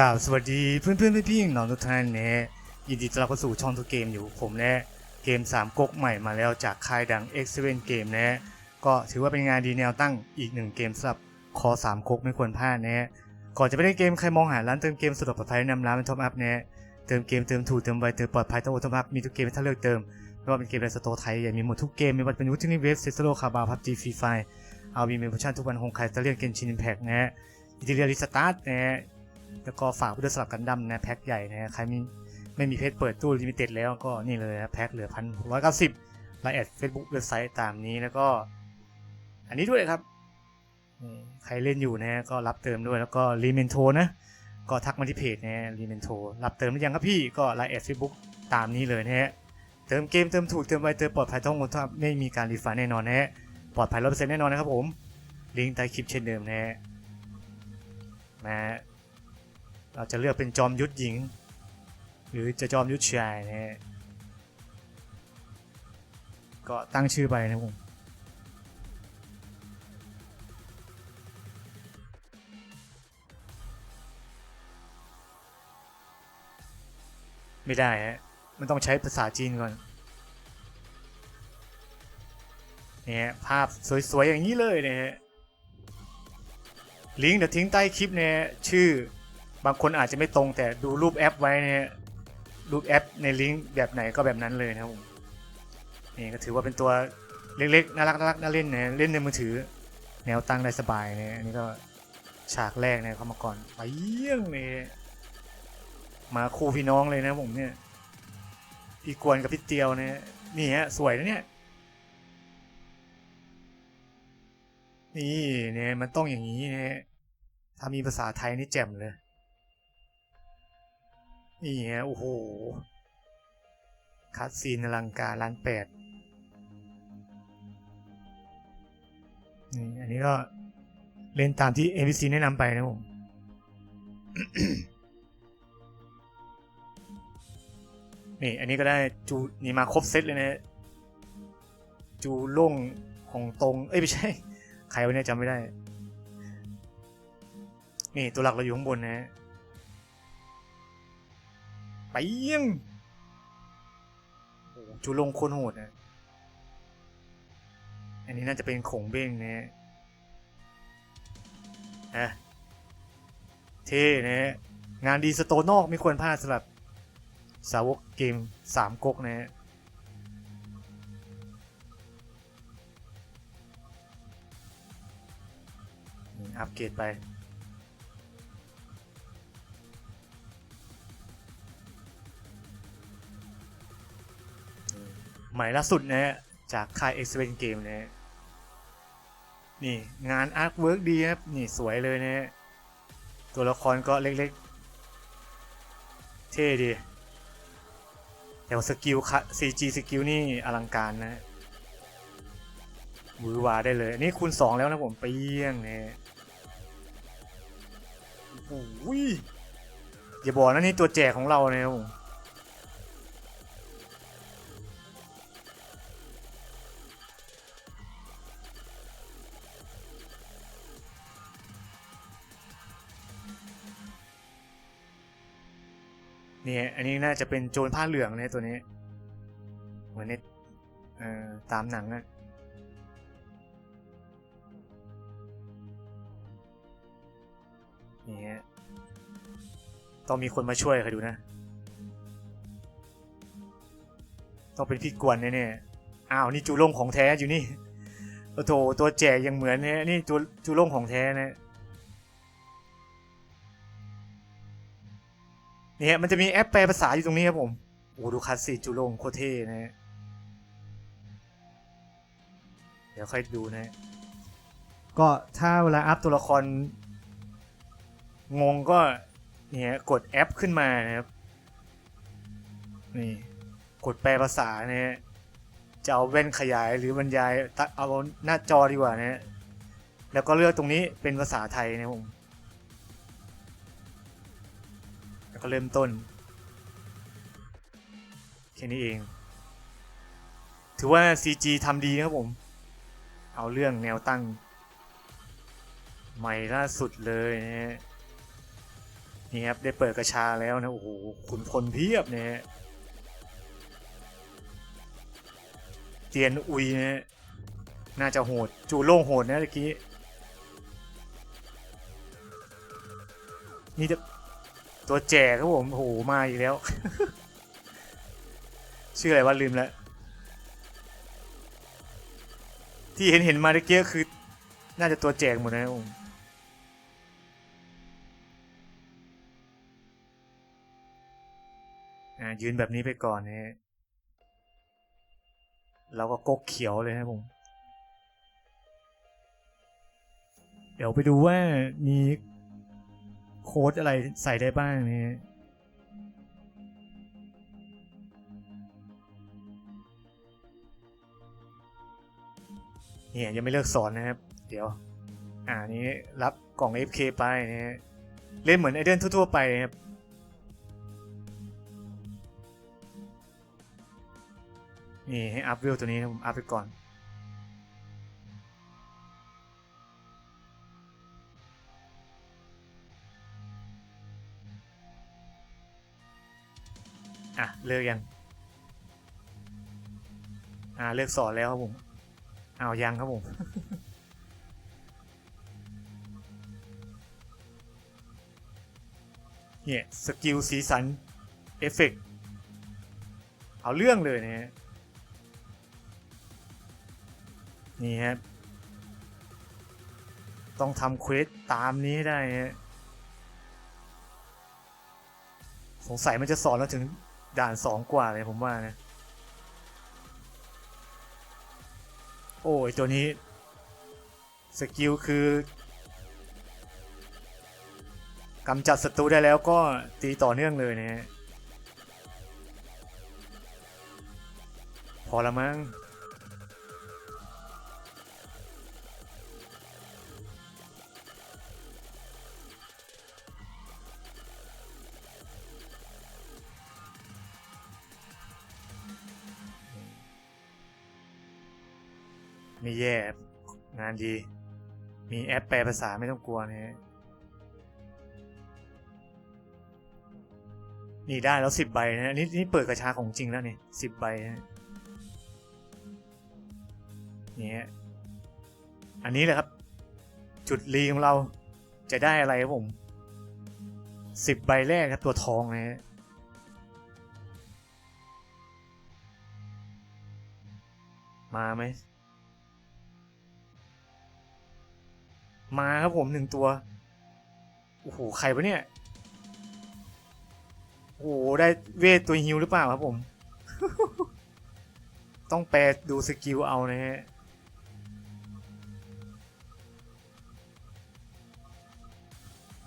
กล่าวสวัสดีเพื่อนเพื่อนพี่พี่น้องทุกท่านนะยินดีต้อนรับเข้าสู่ช่องทุกเกมอยู่ผมและเกม 3ก๊กใหม่มาแล้วจากค่ายดัง X7 เกมนะก็ถือว่าเป็นงานดีแนวตั้งอีกหนึ่งเกมสำหรับคอ3ก๊กไม่ควรพลาดนะก่อนจะไปเล่นเกมใครมองหาร้านเติมเกมสะดวกปลอดภัยนำร้านเป็นท็อปอัพนะเติมเกมเติมถูกเติมไวเติมปลอดภัยต้องโอท็อปอัพมีทุกเกมให้ท่านเลือกเติมไม่ว่าเป็นเกมในสโตร์ไทยอย่างมีหมดทุกเกมไม่ว่าเป็นวุฒินิเวศเซสโลคาบาพับจีฟรีไฟเอามีเมมเบอร์ชั่นทุกวันฮงไคเตเลียนเกนชินอิมแพกนะอิตาเลียริสตาร์ทนะ แล้วก็ฝากผู้ด้วยสลับกันดั้มนะแพ็คใหญ่นะใครมีไม่มีเพจเปิดตู้ลิมิเต็ดแล้วก็นี่เลยนะแพ็คเหลือพันร้อยเก้าสิบไลน์แอดเฟซบุ๊กเว็บไซต์ตามนี้แล้วก็ อันนี้ด้วยครับ ใครเล่นอยู่นะก็รับเติมด้วยแล้วก็รีเมนโทนะ ก็ทักมาที่เพจนะรีเมนโทรับเติมหรือยังครับพี่ก็ไลน์แอดเฟซบุ๊กตามนี้เลยนะฮะเติมเกมเติมถูกเติมไวเติมปลอดภัยต้องหมดถ้าไม่มีการรีฟันแน่นอนนะฮะปลอดภัยร้อยเปอร์เซ็นต์แน่นอนนะครับผมลิงก์ใต้คลิปเช่นเดิมนะฮะนะฮะ เราจะเลือกเป็นจอมยุทธหญิง หรือจะจอมยุทธชายนะฮะก็ตั้งชื่อไปนะผมไม่ได้ฮะ มันต้องใช้ภาษาจีนก่อน เนี่ยภาพสวยๆอย่างนี้เลยเนะฮะลิงก์เดี๋ยวทิ้งใต้คลิปเนี่ยชื่อ บางคนอาจจะไม่ตรงแต่ดูรูปแอปไว้เนี่ยรูปแอปในลิงก์แบบไหนก็แบบนั้นเลยนะครับผมนี่ก็ถือว่าเป็นตัวเล็กๆน่ารักน่ารักน่าเล่นเนี่ยเล่นในมือถือ แนวตั้งได้สบายเนี่ยอันนี้ก็ฉากแรกเนี่ยเข้ามาก่อนไปเยี่ยงเลยมาคู่พี่น้องเลยนะผมเนี่ยพี่กวนกับพี่เตียวเนี่ยนี่ฮะสวยนะเนี่ยนี่เนี่ยมันต้องอย่างนี้เนี่ยถ้ามีภาษาไทยนี่แจ่มเลย นี่ฮะโอ้โหคัดซีนอลังการล้านแปดนี่อันนี้ก็เล่นตามที่ NPC แนะนำไปนะผมนี่อันนี้ก็ได้จูนี่มาครบเซตเลยนะ จูล่งของตรง เอ้ย ไม่ใช่ ใครวะเนี่ยจำไม่ได้ นี่ตัวหลักเราอยู่ข้างบนนะฮะ ไปเยี่ยงโอ้โหจูลงโคนโหดนะอันนี้น่าจะเป็นขงเบ้งนะฮะอะเท่นะงานดีสโตนอกไม่ควรพลาดสำหรับสาวกเกมสามก๊กนะฮะนี่อัปเกรดไป ใหม่ล่าสุดนะฮะจากค่าย x อ e เกมนะฮะนี่งานอาร์ตเวิร์กดีครับนี่สวยเลยนะฮะตัวละครก็เล็กๆ เท่ดีแต่ว่าสกิลค่ะ CG สกิลนี่อลังการนะฮะมือวาได้เลย อันนี้คูณ 2 แล้วนะผมเปี้ยงเนี่ยโอ้ยอย่าบอกนะนี่ตัวแจกของเราเนี่ยผม นี่อันนี้น่าจะเป็นโจรผ้าเหลืองเนี่ยตัวนี้ เหมือนในตามหนังอะนี่ฮะต้องมีคนมาช่วยใครดูนะ ต้องเป็นพี่กวนแน่ๆอ้าว นี่จูล่งของแท้อยู่นี่ โอ้โถตัวแจกยังเหมือนเนี่ยนี่จูจูล่งของแท้นะ นี่ฮะมันจะมีแอปแปลภาษาอยู่ตรงนี้ครับผมโอ้ดูคัสซีจูล่งโคเท่นะฮะเดี๋ยวค่อยดูนะ ก็ถ้าเวลาอัพตัวละคร งงก็เนี่ยกดแอปขึ้นมานะครับ นี่ กดแปลภาษาเนี่ยจะเอาแว่นขยายหรือบรรยายเอาหน้าจอดีกว่านะฮะแล้วก็เลือกตรงนี้เป็นภาษาไทยนะครับผม ก็เริ่มต้น แค่นี้เอง ถือว่า CG ทำดีนะครับผม เอาเรื่องแนวตั้ง ใหม่ล่าสุดเลยนะฮะนี่ครับ ได้เปิดกระชาแล้วนะ โอ้โหขุนพลเพียบเนี่ยเตียนอุยนะน่าจะโหด จูโล่งโหดนะตะกี้ นี่จะ ตัวแจกครับผมโอ้โหมาอีกแล้ว ชื่ออะไรวะลืมแล้ว ที่เห็นเห็นมาตะกี้คือ น่าจะตัวแจกหมดนะครับผมยืนแบบนี้ไปก่อนนะฮะเราก็กกเขียวเลยครับผม เดี๋ยวไปดูว่ามี โค้ดอะไรใส่ได้บ้างนะฮะเนี่ยยังไม่เลิกสอนนะครับ เดี๋ยว อ่านี้รับกล่อง FK ไปนะฮะเล่นเหมือนไอเดนทั่ว ๆ ไปนะครับนี่ให้อัพเวตัวนี้นะผมอัพไปก่อน อะ เลิกยัง อ่า เลิกสอนแล้วครับผมเอายังครับผม เนี่ย สกิลสีสัน เอฟเฟกต์เอาเรื่องเลยนะฮะนี่ครับต้องทำเควสตามนี้ให้ได้ฮะสงสัยมันจะสอนเราถึง ด่านสองกว่าเลยผมว่านะ โอ้ยตัวนี้ สกิลคือกำจัดศัตรูได้แล้วก็ตีต่อเนื่องเลยนะฮะพอละมั้ง ไม่แย่ งานดี มีแอปแปลภาษาไม่ต้องกลัวนะฮะนี่ได้แล้วสิบใบนะนี่นี่เปิดกระชาของจริงแล้วนี่สิบใบนะฮะนี่ฮะอันนี้แหละครับ จุดรีของเราจะได้อะไรครับผมสิบใบแรกครับตัวทองนะฮะมาไหม มาครับผมหนึ่งตัว โอ้โห ใครวะเนี่ย โอ้โห ได้เวทตัวฮิวหรือเปล่าครับผม ต้องแปลดูสกิลเอานะฮะ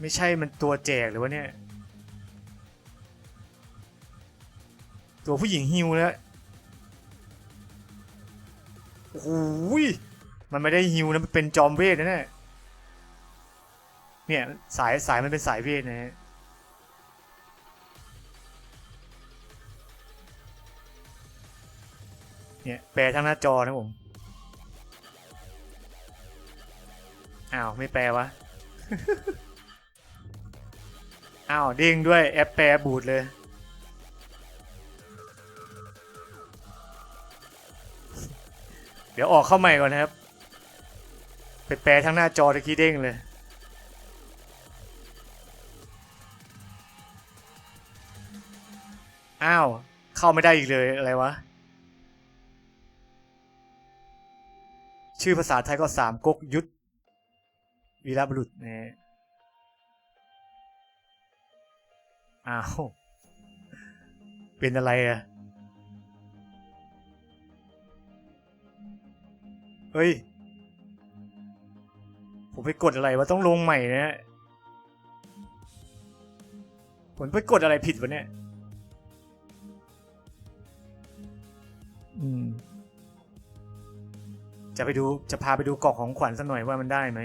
ไม่ใช่มันตัวแจกหรือวะเนี่ย ตัวผู้หญิงฮิวแล้วโอ้โหยมันไม่ได้ฮิวนะ มันเป็นจอมเวทนะเนี่ย เนี่ยสายสายมันเป็นสายเวทนะฮะเนี่ยแปลทั้งหน้าจอนะผม อ้าว ไม่แปลวะ อ้าวเด้งด้วยแอปแปลบูดเลยเดี๋ยวออกเข้าใหม่ก่อนนะครับ ไปแปลทั้งหน้าจอตะกี้เด้งเลย อ้าว เข้าไม่ได้อีกเลยอะไรวะ ชื่อภาษาไทยก็สามก๊กยุทธวีรบุรุษนะฮะอ้าว เป็นอะไรอะเฮ้ย ผมไปกดอะไรวะต้องลงใหม่นะผมไปกดอะไรผิดวะเนี่ย อืม จะไปดูจะพาไปดูกล่องของขวัญสักหน่อยว่ามันได้ไหม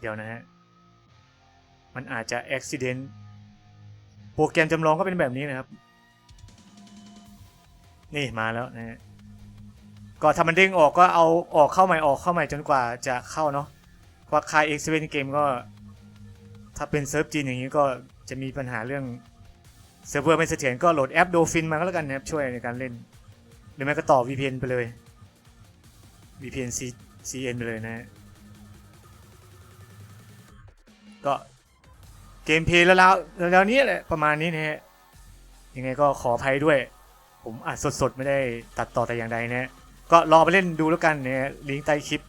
เดี๋ยวนะฮะ มันอาจจะอุบิเหตุโปรแกรมจำลองก็เป็นแบบนี้นะครับ นี่มาแล้วนะฮะ ก็ถ้ามันเด้งออกก็เอาออกเข้าใหม่ออกเข้าใหม่จนกว่าจะเข้าเนาะเพราะค่าย X7 เกมก็ ถ้าเป็นเซิร์ฟจีนอย่างนี้ก็ จะมีปัญหาเรื่องเซิร์ฟเวอร์ไม่เสถียรก็โหลดแอปโดฟินมาก็แล้วกันนะครับช่วยในการเล่น หรือไม่ก็ต่อ VPN ไปเลย VPN C CN ไปเลยนะฮะก็เกมเพลย์แล้วแล้วแล้วนี้แหละประมาณนี้นะฮะยังไงก็ขออภัยด้วย ผมอัดสดๆ ไม่ได้ตัดต่อแต่อย่างใดนะฮะก็รอไปเล่นดูแล้วกันนะฮะลิงก์ใต้คลิป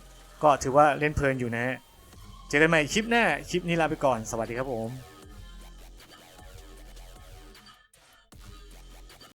ก็ถือว่าเล่นเพลินอยู่นะฮะเจอกันใหม่คลิปหน้า คลิปนี้ลาไปก่อนสวัสดีครับผม